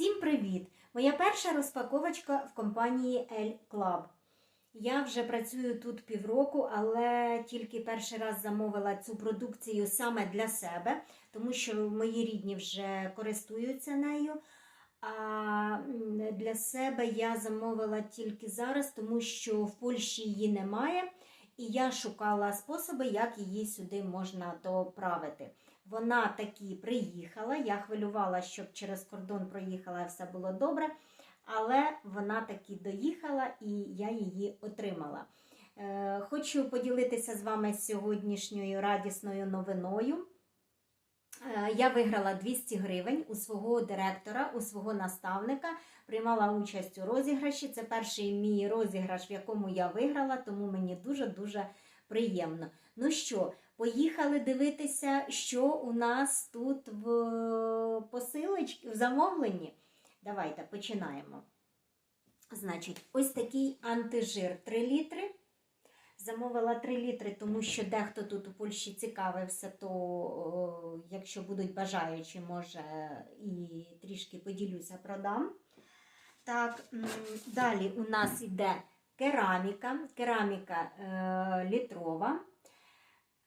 Всім привіт! Моя перша розпаковочка в компанії L Club. Я вже працюю тут півроку, але тільки перший раз замовила цю продукцію саме для себе, тому що мої рідні вже користуються нею. А для себе я замовила тільки зараз, тому що в Польщі її немає, і я шукала способи, як її сюди можна доправити. Вона таки приїхала. Я хвилювала, щоб через кордон проїхала і все було добре. Але вона таки доїхала і я її отримала. Е, Хочу поділитися з вами сьогоднішньою радісною новиною. Е, Я виграла 200 гривень у свого директора, у свого наставника. Приймала участь у розіграші. Це перший мій розіграш, в якому я виграла, тому мені дуже-дуже приємно. Ну що, поїхали дивитися, що у нас тут в посилочці, в замовленні. Давайте починаємо. Значить, ось такий антижир 3 літри. Замовила 3 літри, тому що дехто тут у Польщі цікавився, то якщо будуть бажаючі, може і трішки поділюся, продам. Так, далі у нас йде кераміка. Кераміка е, літрова.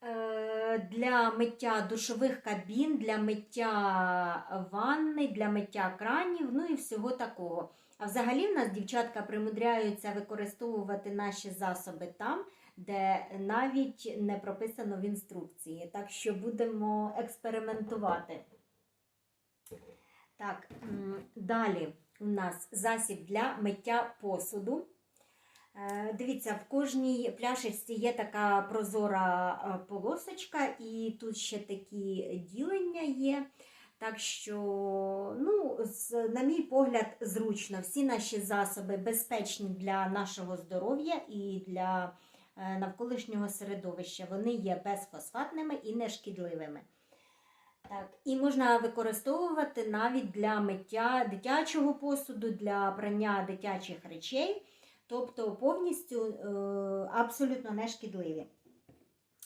Е, Для миття душових кабін, для миття ванни, для миття кранів, ну і всього такого. А взагалі в нас дівчатка примудряються використовувати наші засоби там, де навіть не прописано в інструкції. Так що будемо експериментувати. Так, далі у нас засіб для миття посуду. Е, Дивіться, в кожній пляшечці є така прозора е, полосочка, і тут ще такі ділення є. Так що, ну, на мій погляд, зручно. Всі наші засоби безпечні для нашого здоров'я і для е, навколишнього середовища. Вони є безфосфатними і нешкідливими. Так, і можна використовувати навіть для миття дитячого посуду, для прання дитячих речей, тобто повністю е, абсолютно нешкідливі.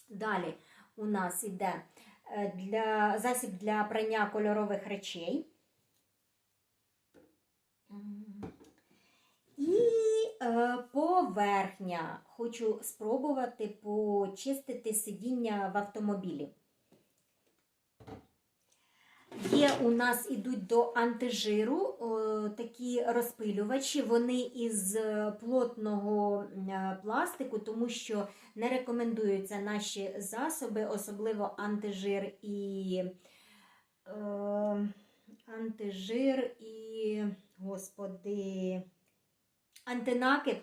Далі у нас йде е, для, засіб для прання кольорових речей. І е, поверхня. Хочу спробувати почистити сидіння в автомобілі. Є у нас ідуть до антижиру такі розпилювачі. Вони із е, плотного е, пластику, тому що не рекомендуються наші засоби, особливо антижир і е, антижир і, господи, антинакид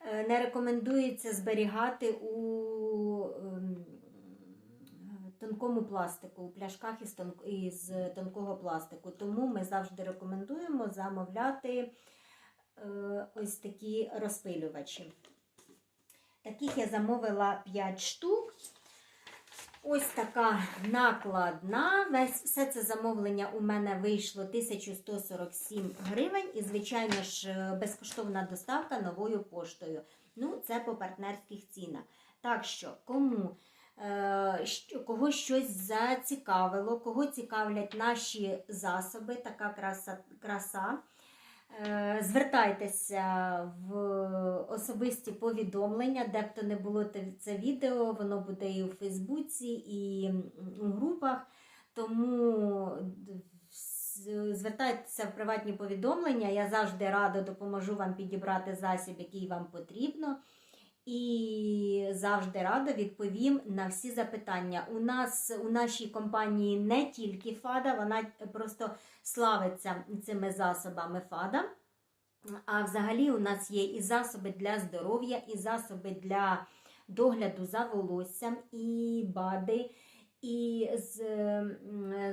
е, не рекомендується зберігати у ем, тонкому пластику, у пляшках із, тон... із тонкого пластику. Тому ми завжди рекомендуємо замовляти е, ось такі розпилювачі. Таких я замовила 5 штук. Ось така накладна. Весь, все це замовлення у мене вийшло 1147 гривень. І, звичайно ж, е, безкоштовна доставка новою поштою. Ну, це по партнерських цінах. Так що, кому кого щось зацікавило, кого цікавлять наші засоби, така краса. краса. Е, Звертайтеся в особисті повідомлення, де б то не було це відео, воно буде і у Фейсбуці, і у групах. Тому звертайтеся в приватні повідомлення. Я завжди радо допоможу вам підібрати засіб, який вам потрібно. І завжди радо відповім на всі запитання. У нас у нашій компанії не тільки ФАДа, вона просто славиться цими засобами ФАДа. А взагалі у нас є і засоби для здоров'я, і засоби для догляду за волоссям, і БАДи, і з,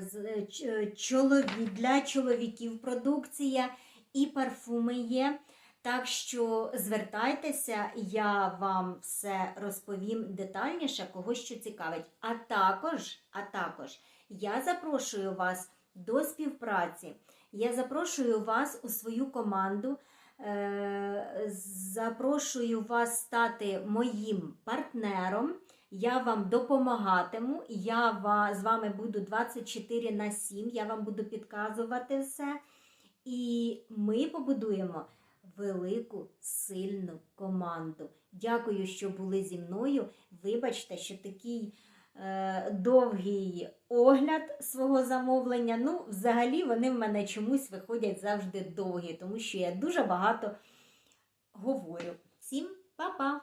з ч- чолові, для чоловіків продукція, і парфуми є. Так що звертайтеся, я вам все розповім детальніше, кого що цікавить. А також, а також я запрошую вас до співпраці. Я запрошую вас у свою команду. е, Запрошую вас стати моїм партнером. Я вам допомагатиму. Я з вами буду 24 на 7. Я вам буду підказувати все. І ми побудуємо велику сильну команду. Дякую, що були зі мною. Вибачте, що такий е, довгий огляд свого замовлення. Ну, взагалі, вони в мене чомусь виходять завжди довгі, тому що я дуже багато говорю. Всім па-па!